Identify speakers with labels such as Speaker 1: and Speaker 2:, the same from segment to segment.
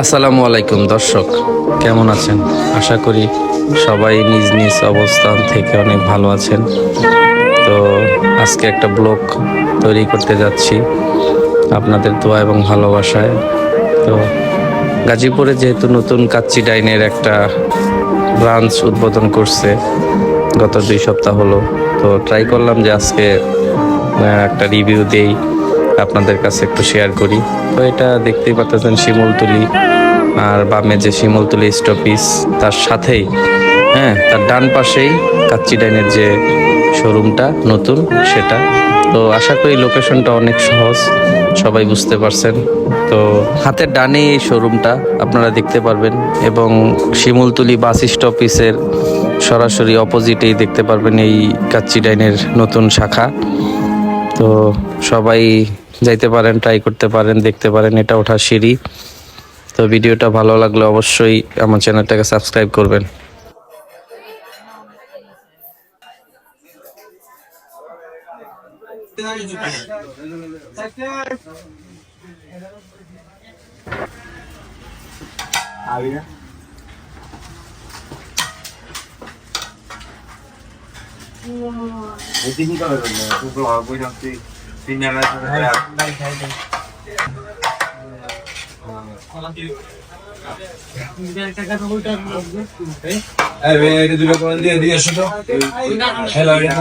Speaker 1: আসসালামু আলাইকুম, দর্শক। কেমন আছেন? আশা করি সবাই নিজ নিজ অবস্থান থেকে অনেক ভালো আছেন। তো আজকে একটা ব্লগ তৈরি করতে যাচ্ছি আপনাদের দোয়া এবং ভালোবাসায়। তো গাজীপুরে যেহেতু নতুন কাচ্চি ডাইনের একটা ব্রাঞ্চ উদ্বোধন করছে, গত দুই সপ্তাহ হলো। তো ট্রাই করলাম যে আজকে একটা রিভিউ দেই। আপনাদের কাছে একটু শেয়ার করি। তো এটা দেখতেই পাচ্ছেন শিমুলতুলি আর বামে যে শিমুলতুলি স্টপিস তার সাথেই হ্যাঁ তার ডান পাশেই কাচ্চি ডাইনের যে শোরুমটা নতুন সেটা। তো আশা করি লোকেশনটা অনেক সহজ, সবাই বুঝতে পারছেন। তো হাতের ডানেই এই শোরুমটা আপনারা দেখতে পারবেন এবং শিমুলতুলি বাস স্টপিসের সরাসরি অপোজিটেই দেখতে পারবেন এই কাচ্চি ডাইনের নতুন শাখা। তো সবাই যাইতে পারেন ট্রাই করতে পারেন, দেখতে পারেন, এটা ওঠা সিঁড়ি। তো ভিডিওটা ভালো লাগলে অবশ্যই আমার চ্যানেলটাকে সাবস্ক্রাইব করবেন।
Speaker 2: এটা দুটো করে দিয়ে দিয়ে আসো তো। হ্যালো এটা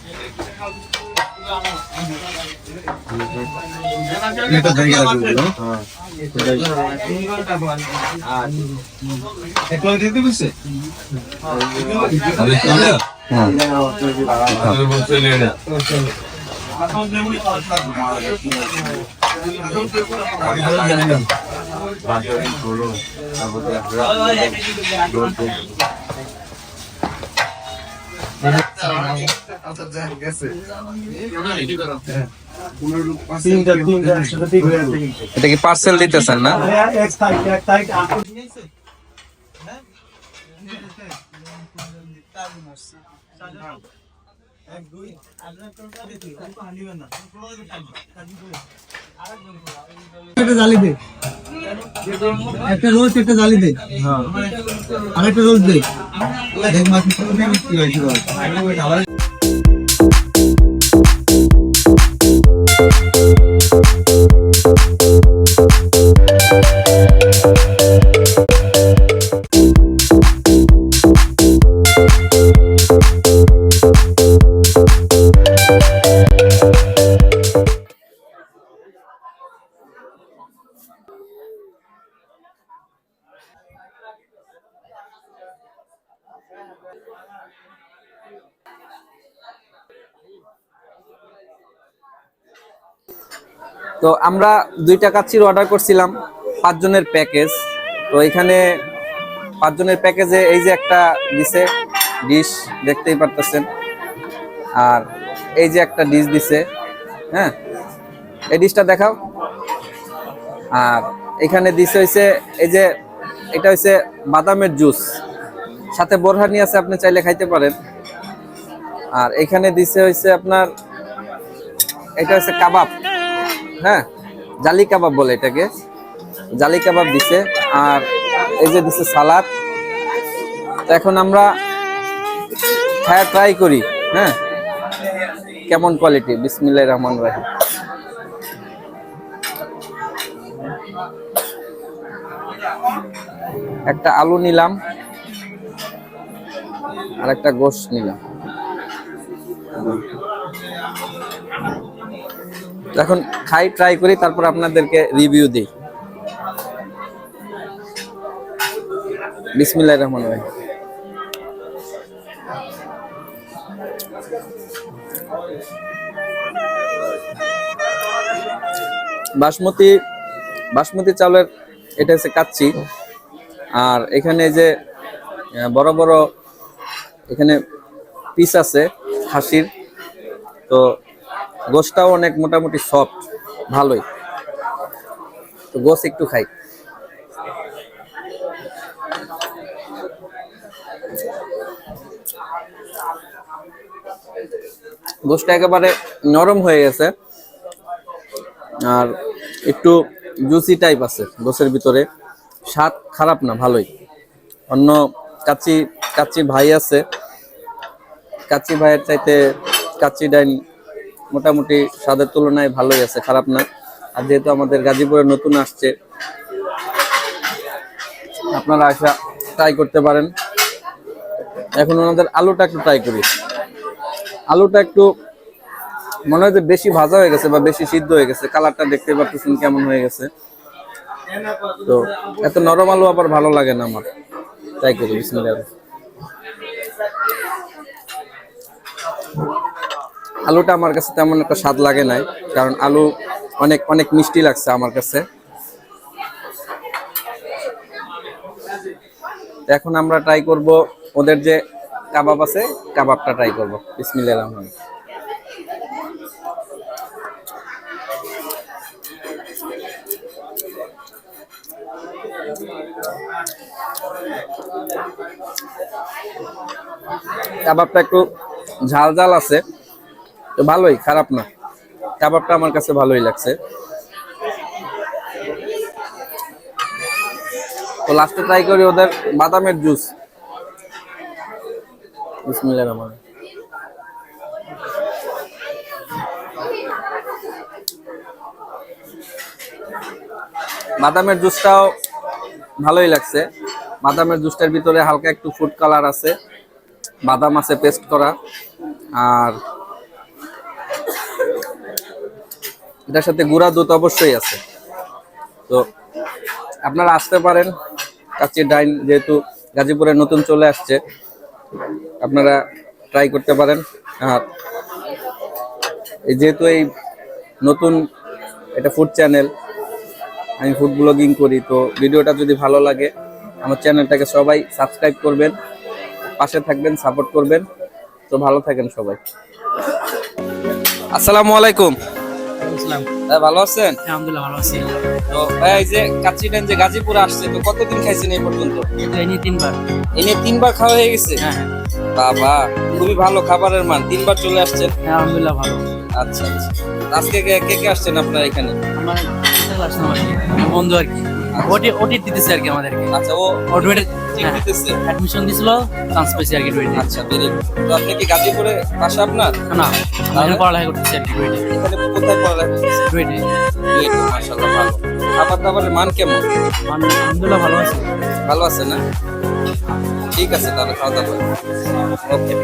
Speaker 2: দুটো করে দিয়ে দিয়ে আমি পাঁচ মিনিট টাইম আছে ঠিক আছে কাজ আছে এটা দেখে রাখব একটু দিতে বসে তিনটা তিনটা একসাথে ঠিক হয়ে যাবে
Speaker 1: এটা কি পার্সেল দিতেছেন না?
Speaker 2: এক তারিখ এক তারিখ একটা জালি দে একটা রোজ একটা জালি দে। আর একটা রোজ দে। দেখ মাছ কি হয়েছিল।
Speaker 1: তো আমরা দুইটা কাচ্চির অর্ডার করছিলাম পাঁচজনের প্যাকেজ। তো এখানে পাঁচজনের প্যাকেজে এই যে একটা দিছে ডিশ দেখতেই পারতেছেন। আর এই যে একটা ডিশ দিছে হ্যাঁ? এই ডিশটা দেখাও। আর এখানে দিছে হইছে, এই যে এটা হইছে বাদামের জুস সাথে বোরহানি আছে, আপনি চাইলে খাইতে পারেন। আর এখানে দিছে হইছে আপনার, এটা হচ্ছে কাবাব। হ্যাঁ জালি কাবাব বলে এটাকে। জালি কাবাব দিছে, আর এই যে দিছে সালাদ। এখন আমরা হ্যাঁ ট্রাই করি হ্যাঁ? কেমন কোয়ালিটি? বিসমিল্লাহ রহমান রাহিম। একটা আলু নিলাম, আর একটা গোশ নিলাম। এখন খাই ট্রাই করি, তারপর আপনাদেরকে রিভিউ দিই। বিসমিল্লাহ রহমান ভাই বাসমতি বাসমতি চাউলের এটা হচ্ছে কাচ্চি। আর এখানে যে বড় বড়, এখানে পিস আছে, খাসির। তো গোসটাও অনেক মোটামুটি সফট ভালোই। তো গোস একটু খাই। গোসটা একেবারে নরম হয়ে গেছে। আর একটু জুসি টাইপ আছে গোসের ভিতরে। স্বাদ খারাপ না, ভালোই। অন্য কাচি কাচি ভাই আছে। কাচি ভাইয়ের চাইতে কাচি ডাইন মোটামুটি স্বাদের তুলনায় ভালোই আছে, খারাপ না। আর যেহেতু আমাদের গাজীপুরে নতুন আসছে, আপনারা আসা ট্রাই করতে পারেন। এখন ওনাদের আলুটা একটু ট্রাই করি। আলুটা একটু মনে হয় যে বেশি ভাজা হয়ে গেছে বা বেশি সিদ্ধ হয়ে গেছে, কালারটা দেখতে পাচ্ছেন কেমন হয়ে গেছে। তো এত নরম আলু আবার ভালো লাগে না আমার। ট্রাই করি, বিসমিল্লাহ। আলুটা আমার কাছে তেমন একটা স্বাদ লাগে নাই, কারণ আলু অনেক অনেক মিষ্টি লাগছে আমার কাছে। এখন আমরা ট্রাই করব ওদের যে কাবাব আছে, কাবাবটা ট্রাই করব। রহমান কাবাবটা একটু ঝাল ঝাল আছে। তো ভালোই, খারাপ না। কাবাবটা আমার কাছে ভালোই লাগছে। তো লাস্টে ট্রাই করি ওদের বাদামের জুস বিসমিল্লাহির রহমান বাদামের জুসটাও ভালোই লাগছে। বাদামের জুসটার ভিতরে হালকা একটু ফুড কালার আছে। বাদাম আছে পেস্ট করা। আর এটার সাথে গুঁড়া দুধ অবশ্যই আছে। তো আপনারা আসতে পারেন কাচির ডাইন যেহেতু গাজীপুরে নতুন চলে আসছে, আপনারা ট্রাই করতে পারেন। আর এই যেহেতু এই নতুন এটা ফুড চ্যানেল আমি ফুড ব্লগিং করি, তো ভিডিওটা যদি ভালো লাগে, আমার চ্যানেলটাকে সবাই সাবস্ক্রাইব করবেন, পাশে থাকবেন সাপোর্ট করবেন। তো ভালো থাকেন সবাই। আসসালামু আলাইকুম। ভালো আছেন?
Speaker 3: আলহামদুলিল্লাহ ভালো আছি।
Speaker 1: তো এই যে গাজীপুরে আসছে তো কতদিন খাইছেন এই পর্যন্ত?
Speaker 3: এনে তিনবার।
Speaker 1: এনে তিনবার খাওয়া হয়ে গেছে?
Speaker 3: হ্যাঁ হ্যাঁ।
Speaker 1: বাবা খুবই ভালো খাবারের মান। তিনবার চলে আসছেন?
Speaker 3: হ্যাঁ, আলহামদুলিল্লাহ ভালো।
Speaker 1: আচ্ছা আচ্ছা। আজকে কে কে আসছেন আপনার এখানে?
Speaker 3: আমার বন্ধু আর কি। ওটি ওটি দিতেছে আর কি আমাদেরকে।
Speaker 1: আচ্ছা ও দিতেছে
Speaker 3: অ্যাডমিশন দিছিল চান্স পেয়েছি আর
Speaker 1: আচ্ছা তো আপনি কি গাজীপুরে বাসা আপনার?
Speaker 3: না আমি পড়ালেখা করতেছি আর
Speaker 1: এখানে কোথায় পড়ালেখা মাশাআল্লাহ ভালো। খাবার দাবারের মান কেমন?
Speaker 3: মান আলহামদুলিল্লাহ ভালো আছে।
Speaker 1: ভালো আছে না? ঠিক আছে তাহলে খাওয়া দাওয়া ওকে।